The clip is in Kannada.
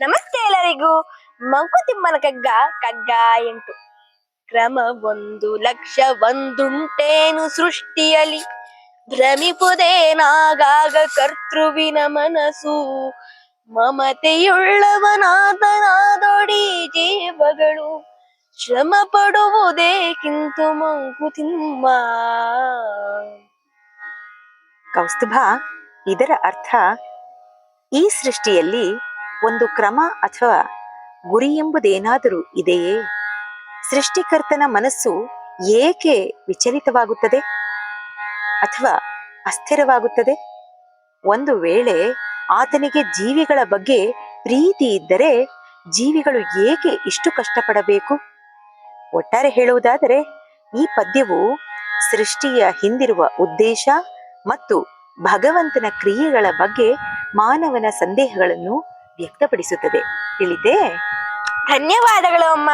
ನಮಸ್ತೆ ಎಲ್ಲರಿಗೂ. ಮಂಕುತಿಮ್ಮನ ಕಗ್ಗ ಕಗ್ಗ ಎಂಟು. ಕ್ರಮ ಒಂದು ಲಕ್ಷ ಒಂದುಂಟೇನು ಸೃಷ್ಟಿಯಲಿ ಭ್ರಮಿಪುದೇನಾಗಾಗ ಕರ್ತೃವಿನ ಮನಸ್ಸು. ಮಮತೆಯುಳ್ಳವನಾದನಾದೊಡಿ ಜೀವಗಳು. ಶ್ರಮ ಪಡುವುದೇಕಿಂತು ಮಂಕುತಿಮ್ಮ. ಕೌಸ್ತುಭ, ಇದರ ಅರ್ಥ ಈ ಸೃಷ್ಟಿಯಲ್ಲಿ ಒಂದು ಕ್ರಮ ಅಥವಾ ಗುರಿ ಎಂಬುದೇನಾದರೂ ಇದೆಯೇ? ಸೃಷ್ಟಿಕರ್ತನ ಮನಸ್ಸು ಏಕೆ ವಿಚಲಿತವಾಗುತ್ತದೆ ಅಥವಾ ಅಸ್ಥಿರವಾಗುತ್ತದೆ? ಒಂದು ವೇಳೆ ಆತನಿಗೆ ಜೀವಿಗಳ ಬಗ್ಗೆ ಪ್ರೀತಿ ಇದ್ದರೆ ಜೀವಿಗಳು ಏಕೆ ಇಷ್ಟು ಕಷ್ಟಪಡಬೇಕು? ಒಟ್ಟಾರೆ ಹೇಳುವುದಾದರೆ, ಈ ಪದ್ಯವು ಸೃಷ್ಟಿಯ ಹಿಂದಿರುವ ಉದ್ದೇಶ ಮತ್ತು ಭಗವಂತನ ಕ್ರಿಯೆಗಳ ಬಗ್ಗೆ ಮಾನವನ ಸಂದೇಹಗಳನ್ನು ವ್ಯಕ್ತಪಡಿಸುತ್ತದೆ. ತಿಳಿದೇ? ಧನ್ಯವಾದಗಳು ಅಮ್ಮ.